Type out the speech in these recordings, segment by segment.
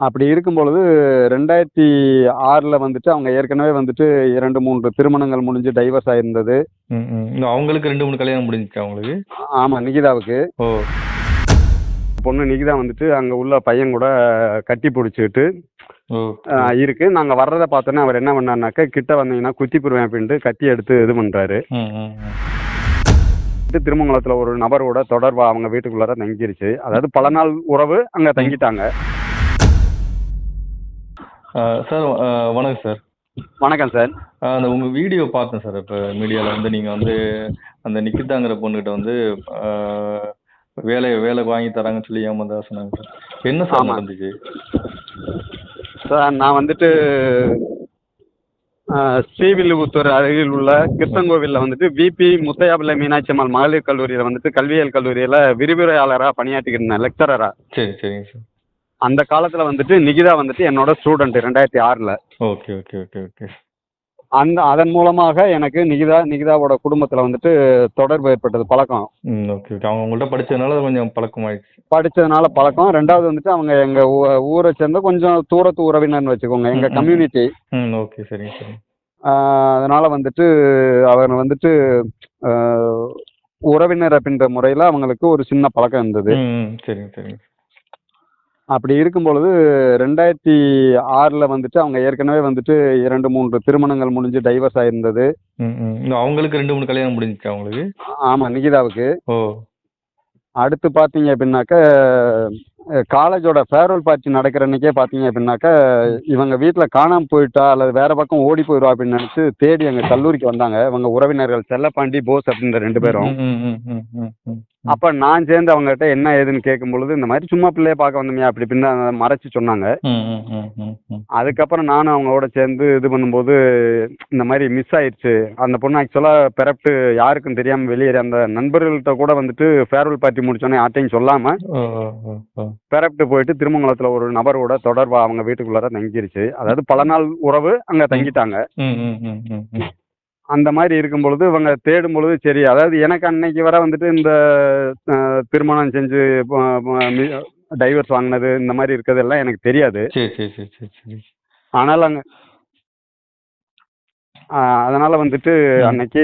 அப்படி இருக்கும் பொழுது ரெண்டாயிரத்தி ஆறில் வந்துட்டு அவங்க ஏற்கனவே வந்துட்டு இரண்டு மூன்று திருமணங்கள் முடிஞ்சு டைவர்ஸ் ஆயிருந்தது. அவங்களுக்கு ரெண்டு மூணு கல்யாணம் முடிஞ்சிச்சா அவங்களுக்கு? ஆமாம் நிகிதாவுக்கு. ஓ. பொண்ணு நிகிதா வந்துட்டு அங்கே உள்ள பையன் கூட கட்டி பிடிச்சிக்கிட்டு இருக்கு. நாங்கள் வர்றதை பார்த்தோன்னே அவர் என்ன பண்ணாருனாக்கா கிட்ட வந்தீங்கன்னா குத்தி போடுவேன் அப்படின்ட்டு கத்தி எடுத்து இது பண்ணுறாரு திருமங்கலத்தில் ஒரு நபரோட தொடர்பு அவங்க வீட்டுக்குள்ளார தங்கிருச்சு. அதாவது பல நாள் உறவு அங்கே தங்கிட்டாங்க. சார் வணக்கம் சார். வணக்கம் சார். அந்த உங்கள் வீடியோ பார்த்தேன் சார் இப்போ மீடியாவில் வந்து நீங்கள் வந்து அந்த நிக்கிதாங்கிற பொண்ணுகிட்ட வந்து வேலை வேலை வாங்கி தராங்கன்னு சொல்லி ஏமாந்தா சொன்னாங்க சார். என்ன சார். நடந்துச்சு? சார் நான் வந்துட்டு ஸ்ரீவில்லிபுத்தூர் அருகில் உள்ள கிருஷ்ணங்கோவிலில் வந்துட்டு விபி முத்தையாபிள்ளை மீனாட்சி அம்மாள் மகளிர் கல்லூரியில் வந்துட்டு கல்வியியல் கல்லூரியில் விரிவுரையாளராக பணியாற்றிக்கிட்டு இருந்தேன் லெக்சரராக சரி சரிங்க சார். அந்த காலத்தில் வந்துட்டு நிகிதா வந்துட்டு என்னோட ஸ்டூடெண்ட் ரெண்டாயிரத்தி ஆறில். Okay okay okay okay. அந்த அதன் மூலமாக எனக்கு நிகிதா நிகிதாவோட குடும்பத்தில் வந்துட்டு தொடர்பு ஏற்பட்டது பழக்கம். Okay okay. அவங்க உங்கள்கிட்ட படிச்சதுனால கொஞ்சம் பழக்கமாயிடுச்சு. படித்ததுனால பழக்கம். ரெண்டாவது வந்துட்டு அவங்க எங்கள் ஊரை சேர்ந்த கொஞ்சம் தூரத்து உறவினர்னு வச்சுக்கோங்க எங்கள் ம். கம்யூனிட்டி ம் ஓகே சரிங்க சரிங்க. அதனால் வந்துட்டு அவர் வந்துட்டு உறவினர் அப்படின்ற முறையில் அவங்களுக்கு ஒரு சின்ன பழக்கம் இருந்தது. சரிங்க சரிங்க. அப்படி இருக்கும் பொழுது ரெண்டாயிரத்தி ஆறில் வந்துட்டு அவங்க ஏற்கனவே வந்துட்டு இரண்டு மூன்று திருமணங்கள் முடிஞ்சு டைவர்ஸ் ஆயிருந்தது. அவங்களுக்கு ரெண்டு மூணு கல்யாணம் முடிஞ்சிச்சா அவங்களுக்கு ஆமாம் நிகிதாவுக்கு. ஓ. அடுத்து பார்த்தீங்க அப்படின்னாக்க காலேஜோட ஃபேர்வெல் பார்ட்டி நடக்கிற அன்னைக்கே பார்த்தீங்க அப்படின்னாக்க இவங்க வீட்டில் காணாமல் போயிட்டா அல்லது வேற பக்கம் ஓடி போயிடுவா அப்படின்னு நினச்சி தேடி எங்கள் கல்லூரிக்கு வந்தாங்க. இவங்க உறவினர்கள் செல்லப்பாண்டி போஸ் அப்படின்ற ரெண்டு பேரும். அப்போ நான் சேர்ந்து அவங்ககிட்ட என்ன ஏதுன்னு கேட்கும் பொழுது இந்த மாதிரி சும்மா பிள்ளைய பார்க்க வந்தோம்யா அப்படி பின்ன மறைச்சு சொன்னாங்க. அதுக்கப்புறம் நானும் அவங்களோட சேர்ந்து இது பண்ணும்போது இந்த மாதிரி மிஸ் ஆயிடுச்சு. அந்த பொண்ணு ஆக்சுவலாக பிறப்பிட்டு யாருக்கும் தெரியாமல் வெளியேறி அந்த நண்பர்கள்ட்ட கூட வந்துட்டு ஃபேர்வெல் பார்ட்டி முடிச்சோன்னே யார்ட்டையும் சொல்லாமல் பிறப்பிட்டு போயிட்டு திருமங்கலத்தில் ஒரு நபரோட தொடர்பு அவங்க வீட்டுக்குள்ளார தங்கிருச்சு. அதாவது பல நாள் உறவு அங்கே தங்கிட்டாங்க. அந்த மாதிரி இருக்கும் பொழுது இவங்க தேடும் பொழுது சரி அதாவது எனக்கு அன்னைக்கு வர வந்துட்டு இந்த திருமணம் செஞ்சு டைவர்ஸ் வாங்கினது இந்த மாதிரி இருக்கிறதெல்லாம் எனக்கு தெரியாது. ஆனால் அங்கே அதனால வந்துட்டு. அன்னைக்கு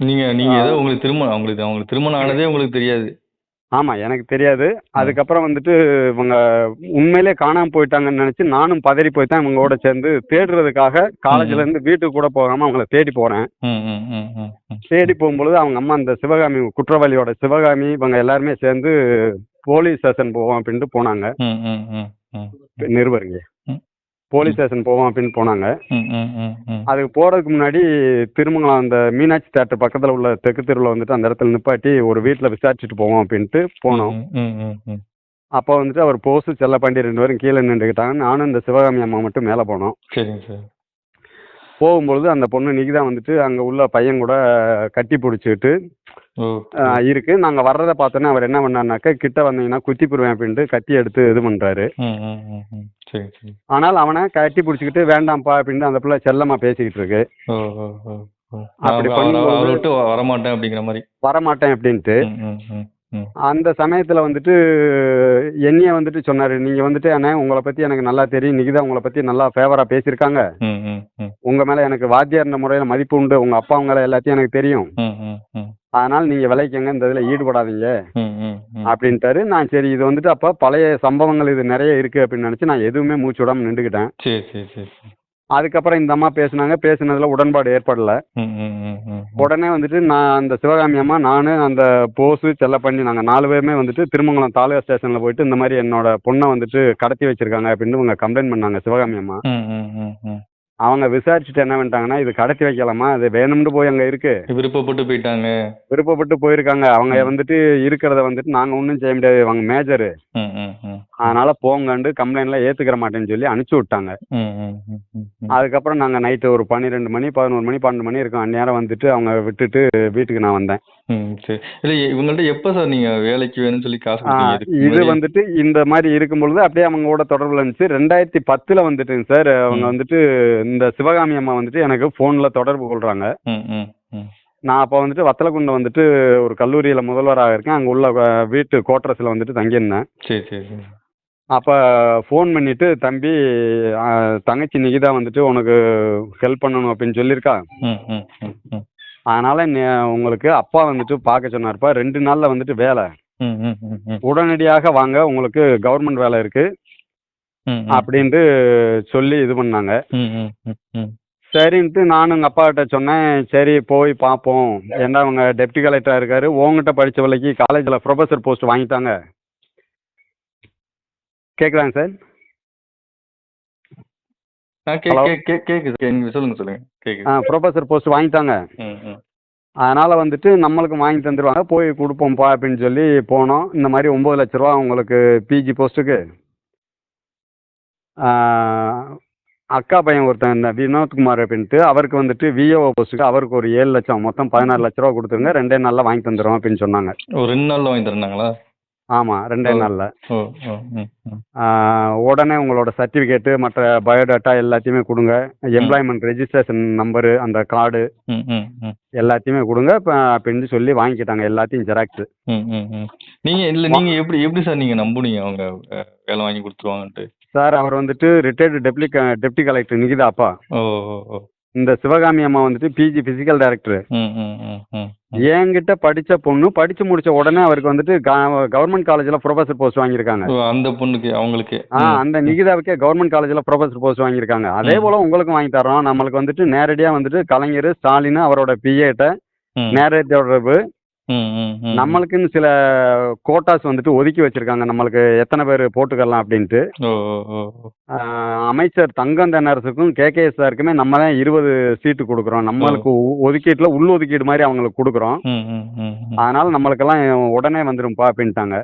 நீங்க நீங்க. ஏதோ உங்களுக்கு திருமணம் அவங்களுக்கு அவங்களுக்கு திருமணம் ஆனதே உங்களுக்கு தெரியாது. ஆமாம் எனக்கு தெரியாது. அதுக்கப்புறம் வந்துட்டு இவங்க உண்மையிலே காணாமல் போயிட்டாங்கன்னு நினச்சி நானும் பதறி போய் தான் இவங்களோட சேர்ந்து தேடுறதுக்காக காலேஜ்ல இருந்து வீட்டுக்கு கூட போகாமல் அவங்கள தேடி போகிறேன் தேடி போகும்பொழுது அவங்க அம்மா அந்த சிவகாமி குற்றவாளியோட சிவகாமி இவங்க எல்லாருமே சேர்ந்து போலீஸ் ஸ்டேஷன் போவோம் அப்படின்ட்டு போனாங்க. நிருபருங்க. போலீஸ் ஸ்டேஷன் போவோம் அப்படின்னு போனாங்க. அதுக்கு போகிறதுக்கு முன்னாடி திருமங்கலம் அந்த மீனாட்சி தேட்டர் பக்கத்தில் உள்ள தெற்கு தெருவில் வந்துட்டு அந்த இடத்துல நிப்பாட்டி ஒரு வீட்டில் விசாரிச்சுட்டு போவோம் அப்படின்ட்டு போனோம். அப்போ வந்துட்டு அவர் போஸு செல்லப்பாண்டி ரெண்டு பேரும் கீழே நின்றுக்கிட்டாங்க நானும் இந்த சிவகாமி அம்மா மட்டும் மேலே போனோம். போகும்பொழுது அந்த பொண்ணு நிகிதா வந்துட்டு அங்கே உள்ள பையன் கூட கட்டி ஆஹ் இருக்கு. நாங்கள் வர்றதை பார்த்தோன்னே அவர் என்ன பண்ணாருனாக்கா கிட்ட வந்தீங்கன்னா குத்தி போடுவேன் அப்படின்ட்டு கத்தி எடுத்து இது பண்ணுறாரு சரி சரி. ஆனால் அவனை கட்டி பிடிச்சிக்கிட்டு வேண்டாம்ப்பா அப்படின்ட்டு அந்த பிள்ளை செல்லமாக பேசிக்கிட்டு இருக்கு. அப்படி விட்டு வரமாட்டேன் அப்படிங்கிற மாதிரி. வரமாட்டேன் அப்படின்ட்டு அந்த சமயத்தில் வந்துட்டு என்னைய வந்துட்டு சொன்னார். நீங்கள் வந்துட்டு அண்ணே உங்களை பற்றி எனக்கு நல்லா தெரியும். நிகிதா உங்களை பற்றி நல்லா ஃபேவராக பேசியிருக்காங்க. உங்கள் மேலே எனக்கு வாத்தியார்ன்ற முறையில் மதிப்பு உண்டு. உங்கள் அப்பா உங்களை எல்லாத்தையும் எனக்கு தெரியும். அதனால் நீங்கள் விளைக்கங்க இந்த இதில் ஈடுபடாதீங்க. அப்படின்ட்டாரு. நான் சரி இது வந்துட்டு அப்போ பழைய சம்பவங்கள் இது நிறைய இருக்குது அப்படின்னு நினச்சி நான் எதுவுமே மூச்சு விடாமல் நின்றுக்கிட்டேன். சரி சரி சரி சரி. அதுக்கப்புறம் இந்த அம்மா பேசுனாங்க. பேசுனதில் உடன்பாடு ஏற்படல. உடனே வந்துட்டு நான் அந்த சிவகாமி அம்மா நான் அந்த போஸு செல்லப்பண்ணி நாங்கள் நாலு பேருமே வந்துட்டு திருமங்கலம் தாலுகா ஸ்டேஷனில் போயிட்டு இந்த மாதிரி என்னோட பொண்ணை வந்துட்டு கடத்தி வச்சிருக்காங்க அப்படின்னு இவங்க கம்ப்ளைண்ட் பண்ணாங்க சிவகாமி அம்மா. அவங்க விசாரிச்சுட்டு என்ன பண்ணிட்டாங்கன்னா இது கடத்தி வைக்கலாமா? அது வேணும்னு போய் அங்கே இருக்கு. விருப்பப்பட்டு போயிட்டாங்க. விருப்பப்பட்டு போயிருக்காங்க. அவங்க வந்துட்டு இருக்கிறத வந்துட்டு நாங்கள் ஒன்றும் செய்ய முடியாது. அவங்க மேஜரு. அதனால போங்கண்டு கம்ப்ளைண்ட்லாம் ஏற்றுக்கிற மாட்டேன்னு சொல்லி அனுப்பிச்சி விட்டாங்க. அதுக்கப்புறம் நாங்கள் நைட்டு ஒரு பன்னிரெண்டு மணி பதினோரு மணி பன்னெண்டு மணி இருக்கும். அந்நேரம் வந்துட்டு அவங்க விட்டுட்டு வீட்டுக்கு நான் வந்தேன். சரி. இல்லை இவங்கள்ட்ட எப்போ சார் நீங்கள் வேலைக்கு வேணும்னு சொல்லி காசு இது? வந்துட்டு இந்த மாதிரி இருக்கும் பொழுது அப்படியே அவங்களோட தொடர்புல இருந்துச்சு. ரெண்டாயிரத்தி பத்தில் வந்துட்டுங்க சார். அவங்க. வந்துட்டு இந்த சிவகாமி அம்மா வந்துட்டு எனக்கு ஃபோனில் தொடர்பு கொள்கிறாங்க நான் அப்போ வந்துட்டு வத்தலக்குண்டை வந்துட்டு ஒரு கல்லூரியில் முதல்வராக இருக்கேன். அங்கே உள்ள வீட்டு கோட்ரஸில் வந்துட்டு தங்கியிருந்தேன். சரி சரி சரி. அப்போ ஃபோன் பண்ணிட்டு தம்பி தங்கச்சி நிகிதா வந்துட்டு உனக்கு ஹெல்ப் பண்ணணும் அப்படின்னு சொல்லியிருக்கா. அதனால உங்களுக்கு அப்பா வந்துட்டு பார்க்க சொன்னார்ப்பா. ரெண்டு நாளில் வந்துட்டு வேலை. உடனடியாக வாங்க உங்களுக்கு கவர்மெண்ட் வேலை இருக்கு. ம் அப்படின்ட்டு சொல்லி இது பண்ணாங்க. சரின்ட்டு நானும் எங்கள் அப்பாகிட்ட சொன்னேன் சரி போய் பார்ப்போம் ஏன்னா அவங்க டெப்டி கலெக்டராக இருக்காரு? உங்ககிட்ட படித்த வேலைக்கு காலேஜில் ப்ரொஃபஸர் போஸ்ட் வாங்கிட்டாங்க. கேட்குதாங்க சார்? ப்ரொஃபஸர் போஸ்ட் வாங்கிட்டாங்க. அதனால் வந்துட்டு நம்மளுக்கு வாங்கி தந்துடுவாங்க போய் கொடுப்போம்ப்பா அப்படின்னு சொல்லி போனோம். இந்த மாதிரி ஒம்பது லட்ச ரூபா உங்களுக்கு பிஜி போஸ்ட்டுக்கு அக்கா பையன் ஒருத்தன் இந்த வினோத்குமார் அப்படின்ட்டு அவருக்கு வந்துட்டு விஓ போஸ்ட்டுக்கு அவருக்கு ஒரு ஏழு லட்சம் மொத்தம் பதினாறு லட்ச ரூபா கொடுத்துருங்க ரெண்டே நாளில் வாங்கி தந்துடுறோம் அப்படின்னு சொன்னாங்க. ஒரு ரெண்டு நாளில் வாங்கி தரேன்னாங்களா? ஆமாம் ரெண்டே. நாளில். உடனே உங்களோட சர்டிஃபிகேட்டு மற்ற பயோடேட்டா எல்லாத்தையுமே கொடுங்க. எம்ப்ளாய்மெண்ட் ரெஜிஸ்ட்ரேஷன் நம்பரு அந்த கார்டு எல்லாத்தையுமே கொடுங்க அப்படின்னு சொல்லி வாங்கிக்கிட்டாங்க எல்லாத்தையும் ஜெராக்ஸு நீங்கள் இல்லை நீங்கள் எப்படி எப்படி சார் நீங்கள் நம்புனீங்க அவங்க வேலை வாங்கி கொடுத்துருவாங்கன்ட்டு? சார் அவர் வந்துட்டு retired deputy deputy collector Nikitha அப்பா. ஓ ஓ ஓ. இந்த சிவகாமி அம்மா வந்துட்டு பிஜி ஃபிசிக்கல் டைரக்டர் என்கிட்ட படித்த பொண்ணு படித்து முடிச்ச உடனே அவருக்கு வந்துட்டு கவர்மெண்ட் காலேஜில் ப்ரொஃபஸர் போஸ்ட் வாங்கியிருக்காங்க. அந்த பொண்ணுக்கு அவங்களுக்கு. ஆ அந்த நிகிதாவுக்கே கவர்மெண்ட் காலேஜில் ப்ரொஃபஸர் போஸ்ட் வாங்கியிருக்காங்க. அதே. போல் உங்களுக்கும் வாங்கி தர்றோம். நம்மளுக்கு வந்துட்டு நேரடியாக வந்துட்டு கலைஞர் ஸ்டாலின் அவரோட பிஏட்ட நேரடி தொடர்பு. நம்மளுக்குன்னு சில கோட்டாஸ் வந்துட்டு ஒதுக்கி வச்சிருக்காங்க. நம்மளுக்கு எத்தனை பேர் போட்டுக்கலாம் அப்படின்ட்டு. அமைச்சர் தங்கம் தென்னரசுக்கும் கேகேஎஸ் சாருக்குமே நம்ம தான் இருபது சீட்டு கொடுக்குறோம். நம்மளுக்கு ஒதுக்கீட்டுல உள் ஒதுக்கீடு மாதிரி அவங்களுக்கு கொடுக்குறோம். அதனால நம்மளுக்கெல்லாம் உடனே வந்துரும்ப்பா அப்படின்ட்டாங்க.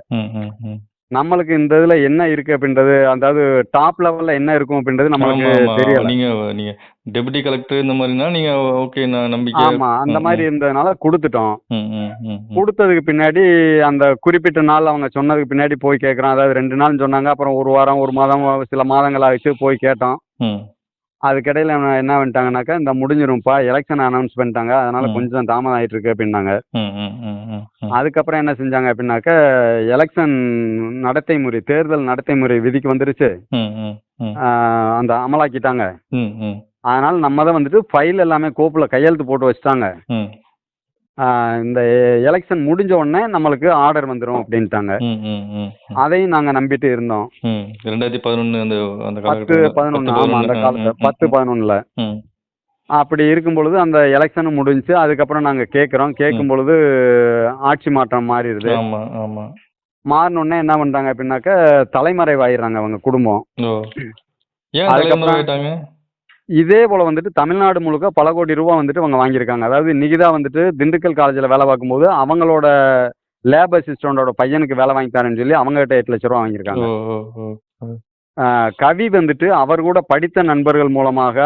நம்மளுக்கு இந்த இதுல என்ன இருக்கு அப்படின்றது அதாவது டாப் லெவல்ல என்ன இருக்கும் அப்படின்றது நம்மளுக்கு. தெரியல. நீங்க நீங்க டெபுட்டி கலெக்டர் இந்த மாதிரினா நீங்க ஓகே நான் நம்பிக்கை. ஆமா அந்த மாதிரி இருந்ததுனால கொடுத்துட்டோம். கொடுத்ததுக்கு பின்னாடி அந்த குறிப்பிட்ட நாள் அவங்க சொன்னதுக்கு பின்னாடி போய் கேட்குறோம் அதாவது ரெண்டு நாள் சொன்னாங்க அப்புறம் ஒரு வாரம் ஒரு மாதம் சில மாதங்கள் ஆகிட்டு போய் கேட்டோம். அதுக்கிடையில என்ன- பண்ணிட்டாங்கனாக்கா இந்த முடிஞ்சிரும்ப்பா எலெக்ஷன் அனௌன்ஸ் பண்ணிட்டாங்க. அதனால. கொஞ்சம் தாமதம் ஆயிட்டு இருக்கு அப்படின்னாங்க. அதுக்கப்புறம் என்ன செஞ்சாங்க அப்படின்னாக்கா எலெக்ஷன் நடத்தை முறை தேர்தல் நடத்தை முறை விதிக்கு வந்துருச்சு. அந்த அமலாக்கிட்டாங்க. அதனால நம்ம தான் வந்துட்டு ஃபைல் எல்லாமே கோப்பில் கையெழுத்து போட்டு வச்சுட்டாங்க. இந்த எலெக்ஷன் முடிஞ்ச உடனே நம்மளுக்கு ஆர்டர் வந்துடும் அப்படின்ட்டாங்க. அதையும் நாங்கள் நம்பிட்டு இருந்தோம். ரெண்டாயிரத்தி பதினொன்னு பத்து பத்து ஆமாம் அந்த பதினொன்னு. காலத்தில். பத்து பதினொன்றில் ம், அப்படி இருக்கும் பொழுது அந்த எலெக்ஷனும் முடிஞ்சுச்சு அதுக்கப்புறம் நாங்கள் கேட்குறோம் கேட்கும் பொழுது ஆட்சி மாற்றம் மாறிடுது. ஆமா ஆமா. மாறினோடனே என்ன பண்ணுறாங்க அப்படின்னாக்கா தலைமறைவாயிடுறாங்க அவங்க குடும்பம். அதுக்கப்புறம் இதே போல் வந்துட்டு தமிழ்நாடு முழுக்க பல கோடி ரூபா வந்துட்டு அவங்க வாங்கியிருக்காங்க. அதாவது நிகிதா வந்துட்டு திண்டுக்கல் காலேஜில் வேலை பார்க்கும்போது அவங்களோட லேப் அசிஸ்டண்டோட பையனுக்கு வேலை வாங்கி தரேன்னு சொல்லி அவங்ககிட்ட எட்டு லட்ச ரூபா வாங்கியிருக்காங்க. கவி வந்துட்டு அவர் கூட படித்த நண்பர்கள் மூலமாக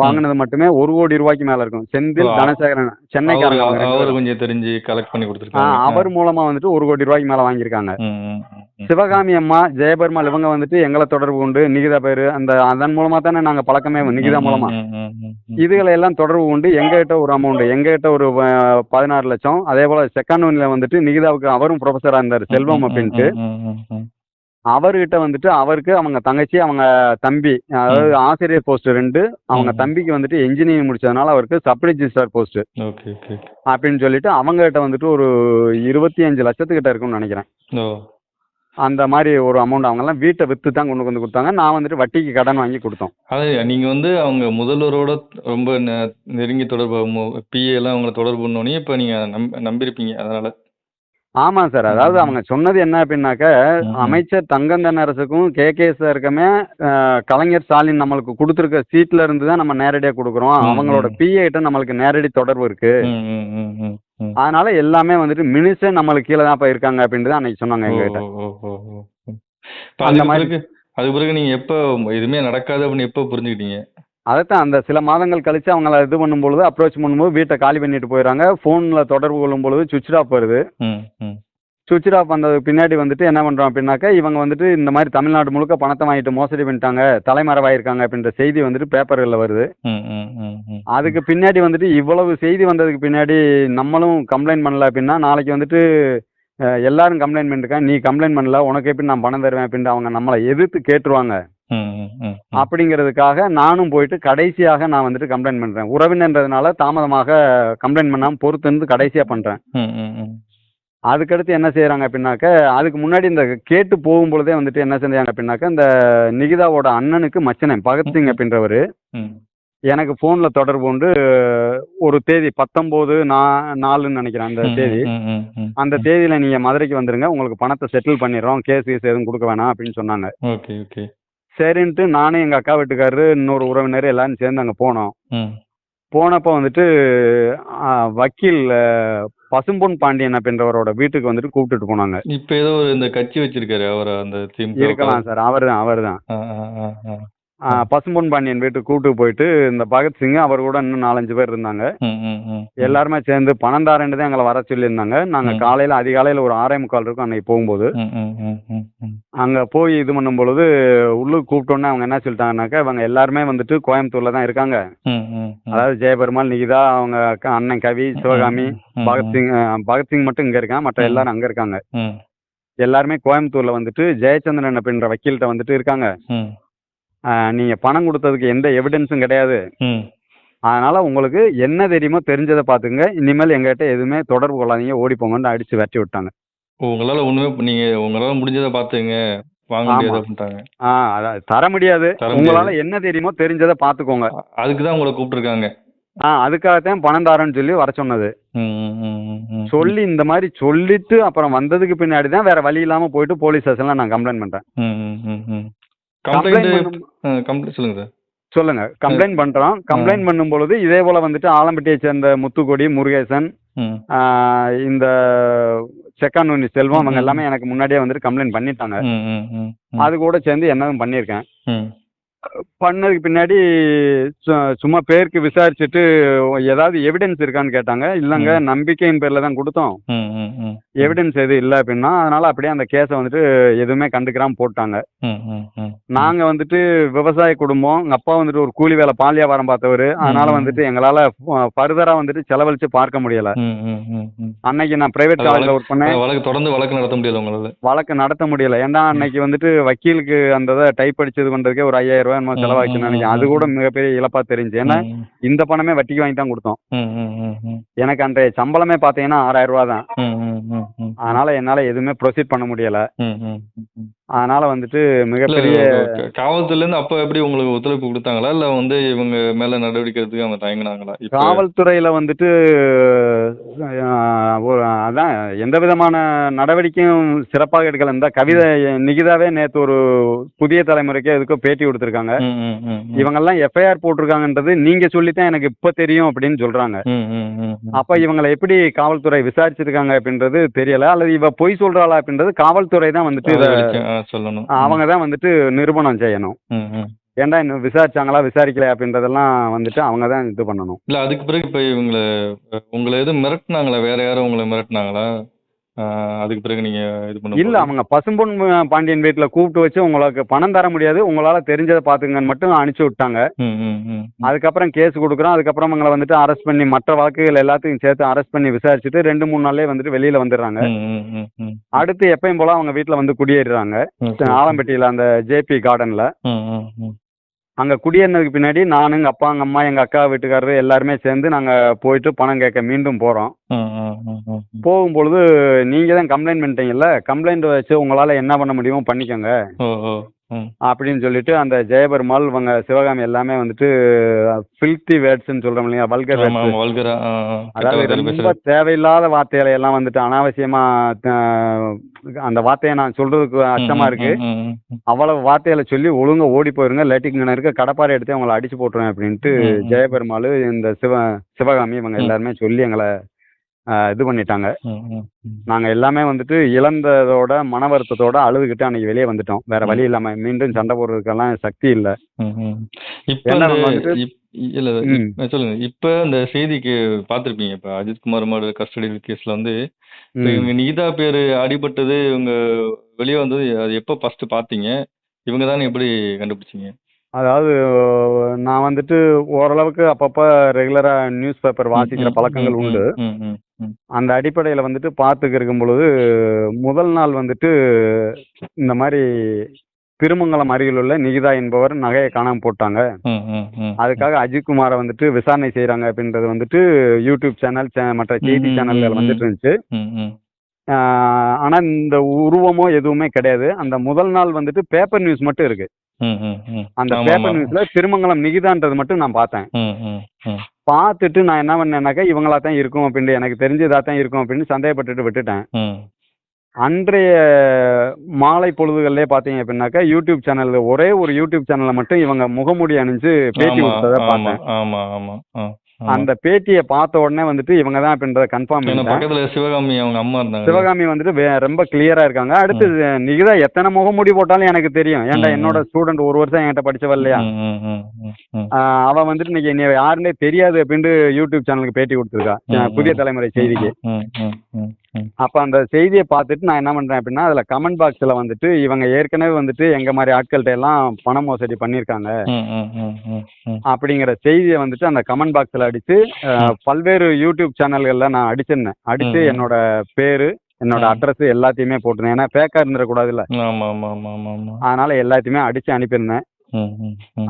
வாங்கினது மட்டுமே ஒரு கோடி ரூபாய்க்கு மேல இருக்கும் செந்தில் தனசேகரன் சென்னைக்காரங்க. கொஞ்சம் தெரிஞ்சு கலெக்ட் பண்ணி கொடுத்துருக்காங்க அவர் மூலமா வந்துட்டு ஒரு கோடி ரூபாய்க்கு மேல வாங்கியிருக்காங்க. சிவகாமி அம்மா ஜெயபெருமாள் இவங்க வந்துட்டு எங்களை தொடர்பு கொண்டு நிகிதா பேரு அந்த அதன் மூலமா தானே நாங்க பழக்கமே நிகிதா மூலமா. இதுகளை எல்லாம் தொடர்பு கொண்டு எங்ககிட்ட ஒரு அமௌண்ட் எங்ககிட்ட ஒரு பதினாறு லட்சம் அதே போல செகண்ட் ஒன்ல வந்துட்டு நிகிதாவுக்கு அவரும் ப்ரொஃபஸரா இருந்தார் செல்வம் அப்படின்ட்டு. அவர்கிட்ட வந்துட்டு அவருக்கு அவங்க தங்கச்சி அவங்க தம்பி அதாவது ஆசிரியர் போஸ்ட் ரெண்டு அவங்க. தம்பிக்கு வந்துட்டு இன்ஜினியரிங் முடிச்சதுனால அவருக்கு சப் ரிஜிஸ்டர் போஸ்ட். அப்படின்னு சொல்லிட்டு அவங்ககிட்ட வந்துட்டு ஒரு இருபத்தி அஞ்சு லட்சத்துக்கிட்ட இருக்கும்னு நினைக்கிறேன். அந்த மாதிரி ஒரு அமௌண்ட் அவங்கெல்லாம் வீட்டை விற்று தான் கொண்டு வந்து கொடுத்தாங்க. நான் வந்துட்டு வட்டிக்கு கடன் வாங்கி கொடுத்தோம். அது நீங்க வந்து அவங்க முதல்வரோட ரொம்ப நெருங்கி தொடர்பு பிஏ எல்லாம் அவங்கள தொடர்பு பண்ணோடனே இப்போ நீங்க நம்ப நம்பியிருப்பீங்க. அதனால ஆமாம் சார் அதாவது அவங்க சொன்னது என்ன அப்படின்னாக்க. அமைச்சர் தங்கம் தென்னரசுக்கும் கே கே சாருக்குமே கலைஞர் ஸ்டாலின் நம்மளுக்கு கொடுத்துருக்க சீட்ல இருந்து தான் நம்ம நேரடியாக கொடுக்குறோம் அவங்களோட. பிஏ கிட்ட நம்மளுக்கு நேரடி தொடர்பு இருக்கு. அதனால எல்லாமே வந்துட்டு மினிஸ்டர் நம்மளுக்கு கீழே தான் போயிருக்காங்க அப்படின்ட்டு தான் அன்னைக்கு சொன்னாங்க எங்ககிட்ட. இப்ப அந்த மாதிரி- பிறகு அதுக்கு பிறகு நீங்க எப்போ எதுவுமே நடக்காது அப்படின்னு எப்போ புரிஞ்சுக்கிட்டீங்க அதைத்தான் அந்த சில மாதங்கள் கழிச்சு அவங்கள இது பண்ணும்பொழுது அப்ரோச் பண்ணும்போது வீட்டை காலி பண்ணிட்டு போயிடறாங்க. ஃபோனில் தொடர்பு கொள்ளும் பொழுது சுவிட்ச் ஆஃப் வருது. சுவிட்ச் ஆஃப் வந்ததுக்கு பின்னாடி வந்துட்டு என்ன பண்ணுறோம் அப்படின்னாக்கா இவங்க வந்துட்டு இந்த மாதிரி தமிழ்நாடு முழுக்க பணத்தை வாங்கிட்டு மோசடி பண்ணிட்டாங்க தலைமறைவாயிருக்காங்க அப்படின்ற செய்தி வந்துட்டு பேப்பர்களில் வருது. அதுக்கு பின்னாடி வந்துட்டு இவ்வளவு செய்தி வந்ததுக்கு பின்னாடி நம்மளும் கம்ப்ளைண்ட் பண்ணல அப்படின்னா நாளைக்கு வந்துட்டு எல்லாரும் கம்ப்ளைண்ட் பண்ணிருக்காங்க நீ கம்ப்ளைண்ட் பண்ணல உனக்கு எப்படி நான் பணம் தருவேன் அப்படின்ட்டு அவங்க நம்மளை எதிர்த்து கேட்டுருவாங்க. அப்படிங்கிறதுக்காக நானும் போயிட்டு கடைசியாக நான் வந்துட்டு கம்ப்ளைண்ட் பண்றேன். உறவினன்றதுனால தாமதமாக கம்ப்ளைண்ட் பண்ணாம பொறுத்து இருந்து கடைசியா பண்றேன். அதுக்கடுத்து என்ன செய்யறாங்க அப்படின்னாக்க அதுக்கு முன்னாடி இந்த கேட்டு போகும்பொழுதே வந்துட்டு என்ன செஞ்சாங்க அப்படின்னாக்க இந்த நிகிதாவோட அண்ணனுக்கு மச்சனன் பகத்சிங் அப்படின்றவர் எனக்கு ஃபோன்ல தொடர்பு கொண்டு ஒரு தேதி பத்தொம்போது நா நாலுன்னு நினைக்கிறேன் அந்த தேதி. அந்த தேதியில நீங்க மதுரைக்கு வந்துருங்க. உங்களுக்கு பணத்தை செட்டில் பண்ணிடுறோம். கேஸ் கீஸ் எதுவும் கொடுக்க வேணாம் அப்படின்னு சொன்னாங்க. சரின்ட்டு நானும் எங்க அக்கா வீட்டுக்காரரு இன்னொரு உறவினர் எல்லாரும் சேர்ந்து அங்க போனோம் போனப்போ வந்துட்டு வக்கீல் பசும்பொன் பாண்டியன் அப்படின்றவரோட வீட்டுக்கு வந்துட்டு கூப்பிட்டுட்டு போனாங்க இப்ப ஏதோ இந்த கட்சி வச்சிருக்காரு அவர் அந்த இருக்கலாம் சார் அவர் தான் அவர் தான். பசும்பொன் பாண்டியன் வீட்டுக்கு கூப்பிட்டு போயிட்டு இந்த பகத்சிங் அவர் கூட இன்னும் நாலஞ்சு பேர் இருந்தாங்க. எல்லாருமே சேர்ந்து தாரேன்னு தான் எங்களை வர சொல்லியிருந்தாங்க நாங்க. காலையில அதிகாலையில ஒரு ஆறே முக்கால் இருக்கும் அன்னைக்கு போகும்போது. அங்க போய் இது பண்ணும் பொழுது உள்ளுக்கு கூப்பிட்டோன்னே அவங்க என்ன சொல்லிட்டாங்கன்னாக்கா இவங்க எல்லாருமே வந்துட்டு கோயம்புத்தூர்ல தான் இருக்காங்க. அதாவது ஜெயபெருமாள் நிகிதா அவங்க அக்கா- அண்ணன் கவி சிவகாமி பகத்சிங் பகத்சிங் மட்டும் இங்க இருக்கான் மற்ற. எல்லாரும் அங்க இருக்காங்க. எல்லாருமே கோயம்புத்தூர்ல வந்துட்டு ஜெயச்சந்திரன் அப்படின்ற வக்கீல்கிட்ட வந்துட்டு இருக்காங்க. நீங்க பணம் கொடுத்ததுக்கு எந்த எவிடன்ஸும் கிடையாது. அதனால உங்களுக்கு என்ன தெரியுமோ தெரிஞ்சதை பாத்துங்க இனிமேல் எங்ககிட்ட எதுவுமே தொடர்பு கொள்ளாதீங்க. ஓடி போங்கன்னு அடிச்சு விரட்டி விட்டாங்க. உங்களால ஒண்ணுமே நீங்க உங்களால முடிஞ்சதை பாத்துங்க வாங்க ஆமா. முடியாது ஆ அதான் தர முடியாது. தர முடியாது. உங்களால என்ன தெரியுமோ தெரிஞ்சதை பாத்துக்கோங்க அதுக்கு தான் உங்களை கூப்பிட்டுருக்காங்க. ஆ அதுக்காகத்தான் பணம் தாரேன்னு சொல்லி வர சொன்னது. ம், ம், ம், ம், ம். சொல்லி இந்த மாதிரி சொல்லிட்டு அப்புறம் வந்ததுக்கு பின்னாடி தான் வேற வழி இல்லாம போயிட்டு போலீஸ் ஸ்டேஷன்ல நான் கம்ப்ளைண்ட் பண்றேன். ம், ம், ம், ம். கம்ப்ளைண்ட் கம்ப்ளைண்ட் பண்ணும் கம்ப்ளைண்ட் சொல்லுங்க சார். சொல்லுங்க. கம்ப்ளைண்ட் பண்றோம். கம்ப்ளைண்ட் பண்ணும் பொழுது இதே போல வந்துட்டு ஆலம்பட்டியை சேர்ந்த முத்துக்கொடி முருகேசன் ஆ, இந்த செக்கானூனி செல்வம் அவங்க. எல்லாமே எனக்கு முன்னாடியே வந்துட்டு கம்ப்ளைண்ட் பண்ணிட்டாங்க. அது கூட சேர்ந்து என்னதும் பண்ணியிருக்கேன் ம், பண்ணதுக்கு பின்னாடி சு- சும்மா பேருக்கு விசாரிச்சுட்டு ஏதாவது எவிடன்ஸ் இருக்கான்னு கேட்டாங்க. இல்லைங்க நம்பிக்கையின் பேர்ல தான் கொடுத்தோம். எவிடன்ஸ் எதுவும் இல்லை அப்படின்னா அதனால அப்படியே அந்த கேஸை வந்துட்டு எதுவுமே கண்டுக்கிறாம போட்டாங்க. ம், ம், ம். நாங்க வந்துட்டு விவசாய குடும்பம் எங்க அப்பா வந்துட்டு ஒரு கூலி வேலை பால் வியாபாரம் பார்த்தவர் அதனால. வந்துட்டு எங்களால ஃபர்தரா வந்துட்டு செலவழிச்சு பார்க்க முடியல. அன்னைக்கு நான் பிரைவேட் காலேஜ்ல ஒர்க் பண்ணேன். வழக்கு தொடர்ந்து வழக்கு நடத்த முடியல உங்களால. வழக்கு நடத்த முடியல. ஏன்டா அன்னைக்கு வந்துட்டு வக்கீலுக்கு அந்த இதை டைப் அடிச்சது பண்றதுக்கே ஒரு ஐயாயிரம் ரூபாய் என்னமோ ம், செலவாச்சுன்னு ம், நினைக்கிறேன். அது கூட மிகப்பெரிய இழப்பா தெரிஞ்சு. ஏன்னா இந்த பணமே வட்டிக்கு வாங்கி தான் கொடுத்தோம். எனக்கு அந்த சம்பளமே பார்த்தீங்கன்னா ஆறாயிரம் ரூபா தான். அதனால என்னால எதுவுமே ப்ரொசீட் பண்ண முடியல. அதனால வந்துட்டு மிகப்பெரிய க- காவல்துறையில இருந்து அப்ப எப்படி உங்களுக்கு ஒத்துழைப்பு கொடுத்தாங்களா? இல்ல வந்து இவங்க மேல நடவடிக்கை எடுத்துக்க அவங்க தயங்கினாங்களா? காவல்துறையில வந்துட்டு ஒரு அதான் எந்த விதமான நடவடிக்கையும் சிறப்பாக எடுக்கல. இந்த கவிதை நிகிதாவே நேத்து ஒரு புதிய தலைமுறைக்கு எதுக்கோ பேட்டி கொடுத்துருக்காங்க. இவங்கெல்லாம் எஃப்ஐஆர் போட்டிருக்காங்கன்றது நீங்க சொல்லித்தான் எனக்கு இப்ப தெரியும் அப்படின்னு ம். அப்ப இவங்களை எப்படி காவல்துறை விசாரிச்சிருக்காங்க அப்படின்றது தெரியல. அல்லது இவ பொய் சொல்றாளா அப்படின்றது காவல்துறை தான் வந்துட்டு இத சொல்லணும். அவங்க தான் வந்துட்டு நிரூபணம் செய்யணும். ஏன்டா இன்னும் விசாரிச்சாங்களா விசாரிக்கல அப்படின்றதெல்லாம் வந்துட்டு அவங்க தான் இது பண்ணணும். இல்ல அதுக்கு பிறகு இப்ப இவங்களை உங்களை எதுவும் மிரட்டுனாங்களா? வேற யாரும் உங்களை மிரட்டுனாங்களா? அதுக்கு பிறகு நீங்க இது பண்ண இல்ல அவங்க பசும்பொன் பாண்டியன் வீட்டுல கூப்பிட்டு வச்சு உங்களுக்கு பணம் தர முடியாது உங்களால தெரிஞ்சதை பாத்துங்கன்னு மட்டும் அனுப்பிச்சு விட்டாங்க. அதுக்கப்புறம் கேஸ் கொடுக்குறோம் அதுக்கப்புறம் அவங்களை வந்துட்டு அரெஸ்ட் பண்ணி மற்ற வழக்குகள் எல்லாத்தையும் சேர்த்து அரெஸ்ட் பண்ணி விசாரிச்சுட்டு ரெண்டு மூணு நாள்லயே வந்துட்டு வெளியில வந்துடுறாங்க. அடுத்து எப்பயும் போல அவங்க வீட்டுல வந்து குடியேறுறாங்க Okay. ஆலம்பட்டியில அந்த ஜேபி கார்டன்ல. அங்க குடியேறினதுக்கு பின்னாடி நானும் எங்க அப்பா எங்க அம்மா எங்க அக்கா வீட்டுக்காரரு எல்லாருமே சேர்ந்து நாங்க போயிட்டு பணம் கேட்க மீண்டும் போறோம். ம், ம், ம், ம். போகும்பொழுது நீங்க தான் கம்ப்ளைண்ட் பண்ணிட்டீங்கல்ல? கம்ப்ளைண்ட் வச்சு உங்களால என்ன பண்ண முடியுமோ பண்ணிக்கோங்க. அப்படின்னு சொல்லிட்டு அந்த ஜெயபெருமாள் இவங்க சிவகாமி எல்லாமே வந்துட்டு ஃபில்த்தி வேர்ட்ஸ்ன்னு சொல்றோம் இல்லையா? வல்கர் அதாவது ரொம்ப தேவையில்லாத வார்த்தைகளை எல்லாம் வந்துட்டு அனாவசியமா அந்த வார்த்தையை நான் சொல்றதுக்கு அச்சமா இருக்கு. அவ்வளவு வார்த்தைகளை சொல்லி ஒழுங்கா ஓடி போயிருங்க. இல்லாட்டி இங்கே இருக்க. கடப்பாரை எடுத்து அவங்கள அடிச்சு போட்டுருவேன் அப்படின்ட்டு. ஜெயபெருமாள் இந்த சிவ சிவகாமி இவங்க. எல்லாருமே சொல்லி எங்களை இது பண்ணிட்டாங்க. நாங்க எல்லாமே வந்துட்டு இழந்ததோட மன வருத்தத்தோட அழுதுகிட்டு அன்னைக்கு வெளியே வந்துட்டோம். வேற வழி இல்லாம மீண்டும் சண்டை போடுறதுக்கெல்லாம் சக்தி இல்ல. இல்ல சொல்லுங்க. இப்ப அந்த செய்திக்கு பார்த்திருப்பீங்க. இப்ப அஜித் குமார் மாடு கஸ்டடி கேஸ்ல வந்து. இவங்க நீதா பேரு அடிபட்டது இவங்க வெளியே வந்தது அது எப்ப ஃபர்ஸ்ட் பாத்தீங்க இவங்க தானே எப்படி கண்டுபிடிச்சீங்க? அதாவது நான் வந்துட்டு ஓரளவுக்கு அப்பப்போ ரெகுலராக நியூஸ் பேப்பர் வாசிக்கிற பழக்கங்கள் உண்டு. அந்த அடிப்படையில் வந்துட்டு பார்த்துக்க இருக்கும் பொழுது முதல் நாள் வந்துட்டு இந்த மாதிரி திருமங்கலம் அருகில் உள்ள நிகிதா என்பவர் நகையை காணாமல் போட்டாங்க. அதுக்காக அஜித் குமாரை வந்துட்டு விசாரணை செய்கிறாங்க அப்படின்றது வந்துட்டு யூடியூப் சேனல் மற்ற செய்தி சேனல்கள் வந்துட்டு இருந்துச்சு. ஆனால் இந்த உருவமோ எதுவுமே கிடையாது. அந்த முதல் நாள் வந்துட்டு பேப்பர் நியூஸ் மட்டும் இருக்கு. அந்த பேப்பர். நியூஸ்ல திருமங்கலம் நிகிதான்றது மட்டும் நான் பார்த்தேன். பார்த்துட்டு நான் என்ன பண்ணேன்னாக்கா இவங்களா தான் இருக்கும் அப்படின்ட்டு எனக்கு தெரிஞ்சு இதாக தான் இருக்கும் அப்படின்னு சந்தேகப்பட்டுட்டு விட்டுட்டேன். அன்றைய மாலை பொழுதுகள்லே பார்த்தீங்க அப்படின்னாக்கா யூடியூப் சேனல் ஒரே ஒரு யூடியூப் சேனல்ல மட்டும் இவங்க முகமூடி அணிஞ்சு பேட்டி கொடுத்ததை பார்த்தேன். அந்த பேட்டியை பார்த்த உடனே வந்துட்டு இவங்க தான் அப்படின்றத கன்ஃபார்ம் பக்கத்துல சிவகாமி அவங்க அம்மா இருந்தாங்க. சிவகாமி வந்துட்டு ரொம்ப கிளியரா இருக்காங்க. அடுத்து நிகிதா எத்தனை முகமூடி போட்டாலும் எனக்கு தெரியும். ஏன்டா என்னோட ஸ்டூடெண்ட் ஒரு வருஷம் என்கிட்ட படிச்சவ இல்லையா? அவ வந்துட்டு இன்னைக்கு என்னை யாருன்னே தெரியாது அப்படின்ட்டு யூடியூப் சேனலுக்கு பேட்டி கொடுத்துருக்கா. புதிய. தலைமுறை செய்திக்கு. அப்ப அந்த செய்தியை பார்த்துட்டு நான் என்ன பண்றேன் அப்படின்னா அதுல கமெண்ட் பாக்ஸ்ல வந்துட்டு இவங்க ஏற்கனவே வந்துட்டு எங்க மாதிரி ஆட்கள்கிட்ட எல்லாம் பண மோசடி பண்ணியிருக்காங்க ம். அப்படிங்கிற செய்தியை வந்துட்டு அந்த கமெண்ட் பாக்ஸ்ல அடிச்சு பல்வேறு யூடியூப் சேனல்கள்ல நான் அடிச்சிருந்தேன் அடிச்சு. என்னோட பேரு என்னோட. அட்ரஸ் எல்லாத்தையுமே போட்டிருந்தேன் ஏன்னா பேக்கா இருந்துடக்கூடாதுல்ல ஆமா ஆமா ஆமா ஆமா ஆமா அதனால எல்லாத்தையுமே அடிச்சு அனுப்பியிருந்தேன்.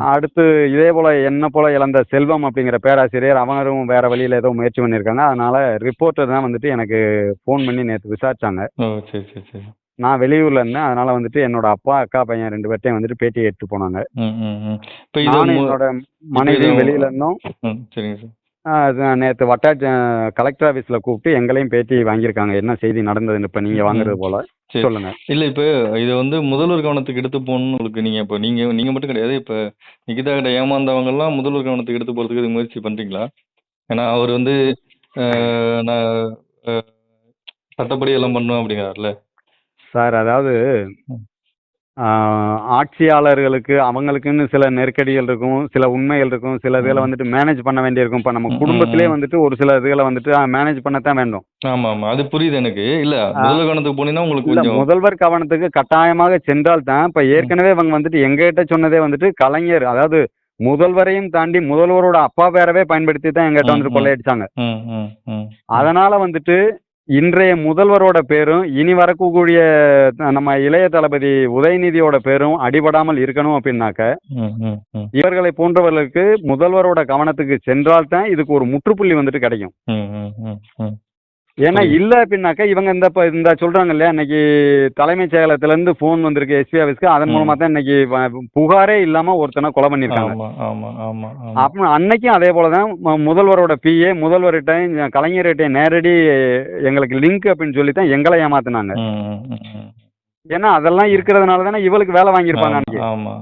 அடுத்து இதே போல என்ன போல இழந்த செல்வம் அப்படிங்கிற பேராசிரியர் அவரும் வேற வழியில ஏதோ முயற்சி பண்ணியிருக்காங்க. அதனால ரிப்போர்ட்டர் தான் வந்துட்டு எனக்கு ஃபோன் பண்ணி நேற்று விசாரிச்சாங்க. நான் வெளியூர்ல இருந்தேன். அதனால வந்துட்டு என்னோட அப்பா அக்கா பையன் ரெண்டு பேர்ட்டையும் வந்துட்டு பேட்டி எடுத்து போனாங்க. நானும் என்னோட மனைவியும் வெளியில இருந்தோம். நேத்து வட்டாட்சி கலெக்டர் ஆஃபீஸ்ல கூப்பிட்டு எங்களையும் பேட்டி வாங்கியிருக்காங்க. என்ன செய்தி நடந்ததுன்னு இப்ப நீங்க ம். வாங்குறது போல. சரி. சொல்லுங்க. இல்ல இப்போ இது வந்து முதல்வர் கவனத்துக்கு எடுத்து போகணும்னு உங்களுக்கு நீங்க இப்போ நீங்க நீங்க மட்டும் கிடையாது. இப்போ நிகிதா கிட்ட ஏமாந்தவங்க எல்லாம் முதல்வர் கவனத்துக்கு எடுத்து போறதுக்கு இது முயற்சி பண்றீங்களா? ஏன்னா அவர் வந்து நான் சட்டப்படி எல்லாம் பண்ணுவேன் அப்படிங்கிறாருல சார் அதாவது ஆட்சியாளர்களுக்கு அவங்களுக்குன்னு சில நெருக்கடிகள் இருக்கும் சில உண்மைகள் இருக்கும் சில இதுகளை. வந்துட்டு மேனேஜ் பண்ண வேண்டியிருக்கும் இப்போ நம்ம குடும்பத்திலே. வந்துட்டு ஒரு சில இதுகளை வந்துட்டு மேனேஜ் பண்ணத்தான் வேண்டும் ஆமா ஆமா அது புரியுது எனக்கு இல்ல. முதல்வர் கவனத்துக்கு போனீங்கன்னா உங்களுக்கு முதல்வர் கவனத்துக்கு கட்டாயமாக சென்றால் தான் இப்ப ஏற்கனவே இவங்க வந்துட்டு எங்ககிட்ட சொன்னதே வந்துட்டு கலைஞர் அதாவது முதல்வரையும் தாண்டி முதல்வரோட அப்பா பேரவே பயன்படுத்தி தான் எங்கிட்ட வந்துட்டு. கொள்ளையடிச்சாங்க. அதனால வந்துட்டு இன்றைய முதல்வரோட பேரும் இனி வரக்கூடிய நம்ம இளைய தளபதி உதயநிதியோட பேரும் அடிபடாமல் இருக்கணும் அப்படின்னாக்க. இவர்களை போன்றவர்களுக்கு முதல்வரோட கவனத்துக்கு சென்றால் தான் இதுக்கு ஒரு முற்றுப்புள்ளி வந்துட்டு கிடைக்கும். ஏன்னா. இல்ல அப்படின்னாக்க இவங்க இந்த இப்ப இந்த சொல்றாங்க இல்லையா இன்னைக்கு தலைமைச் செயலகத்துல இருந்து போன் வந்திருக்கு எஸ்பி ஆஃபீஸ்க்கு அதன் ம். மூலமா தான் இன்னைக்கு புகாரே இல்லாம ஒருத்தனை கொலை பண்ணிருக்காங்க ஆமா ஆமா ஆமா ஆமா அப்ப அன்னைக்கும் அதே போலதான் மு- முதல்வரோட பிஏ முதல்வர்கிட்ட கலைஞர்கிட்ட நேரடி எங்களுக்கு லிங்க் அப்படின்னு சொல்லி தான் எங்களை ஏமாத்துனாங்க. ஏன்னா அதெல்லாம் இருக்கிறதுனால தானே இவளுக்கு வேலை வாங்கியிருப்பாங்க அன்னைக்கு ஆமா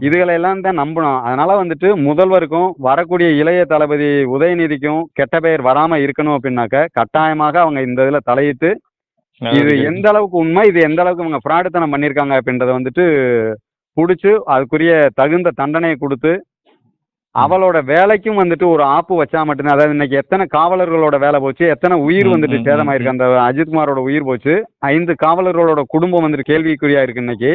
ஆமா ஆமா இதுகளை எல்லாம் தான் நம்பணும். அதனால வந்துட்டு முதல்வருக்கும் வரக்கூடிய இளைய தளபதி உதயநிதிக்கும் கெட்ட பெயர் வராம இருக்கணும் அப்படின்னாக்க கட்டாயமாக அவங்க இந்த இதுல தலையிட்டு இது எந்த அளவுக்கு உண்மை இது எந்த அளவுக்கு இவங்க ஃப்ராடுத்தனம் பண்ணியிருக்காங்க அப்படின்றத வந்துட்டு பிடிச்சி அதுக்குரிய தகுந்த தண்டனையை கொடுத்து அவளோட வேலைக்கும் வந்துட்டு ஒரு ஆப்பு வச்சா மட்டும்தான். அதாவது இன்னைக்கு எத்தனை காவலர்களோட வேலை போச்சு எத்தனை உயிர் வந்துட்டு சேதமாயிருக்கு. அந்த அஜித்குமாரோட உயிர் போச்சு. ஐந்து காவலர்களோட குடும்பம் வந்துட்டு கேள்விக்குறியா இருக்கு இன்னைக்கு.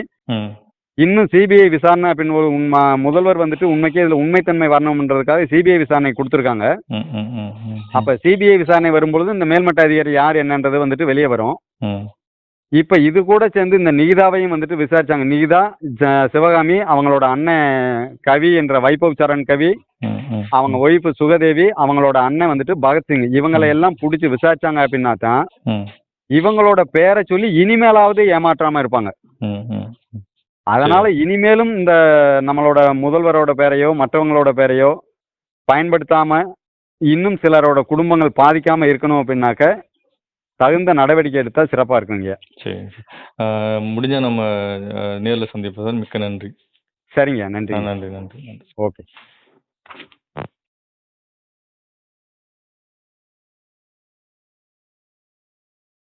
இன்னும் சிபிஐ விசாரணை அப்படின்னு ஒரு உண்மை முதல்வர் வந்துட்டு உண்மைக்கே இதில் உண்மைத்தன்மை வரணும்ன்றதுக்காக சிபிஐ விசாரணை கொடுத்துருக்காங்க. அப்போ சிபிஐ விசாரணை வரும்பொழுது இந்த மேல்மட்ட அதிகாரி யார் என்னன்றது வந்துட்டு வெளியே வரும். இப்போ இது கூட சேர்ந்து இந்த நிகிதாவையும் வந்துட்டு விசாரிச்சாங்க. நிகிதா ஜ- சிவகாமி அவங்களோட அண்ணன் கவி என்ற வைபவ் சரண் கவி அவங்க ஒய்ஃபு சுகதேவி அவங்களோட அண்ணன் வந்துட்டு பகத்சிங் இவங்களை எல்லாம் பிடிச்சி விசாரிச்சாங்க அப்படின்னா தான் இவங்களோட பேரை சொல்லி இனிமேலாவது ஏமாற்றாம இருப்பாங்க. அதனால இனிமேலும் இந்த நம்மளோட முதல்வரோட பேரையோ மற்றவங்களோட பேரையோ பயன்படுத்தாம இன்னும் சிலரோட குடும்பங்கள் பாதிக்காம இருக்கணும் அப்படின்னாக்க தகுந்த நடவடிக்கை எடுத்தா சிறப்பா இருக்குங்க. சரி. முடிஞ்சா நம்ம நேரில் சந்திப்போம் சார். மிக்க நன்றி. சரிங்க. நன்றி நன்றி நன்றி நன்றி. ஓகே.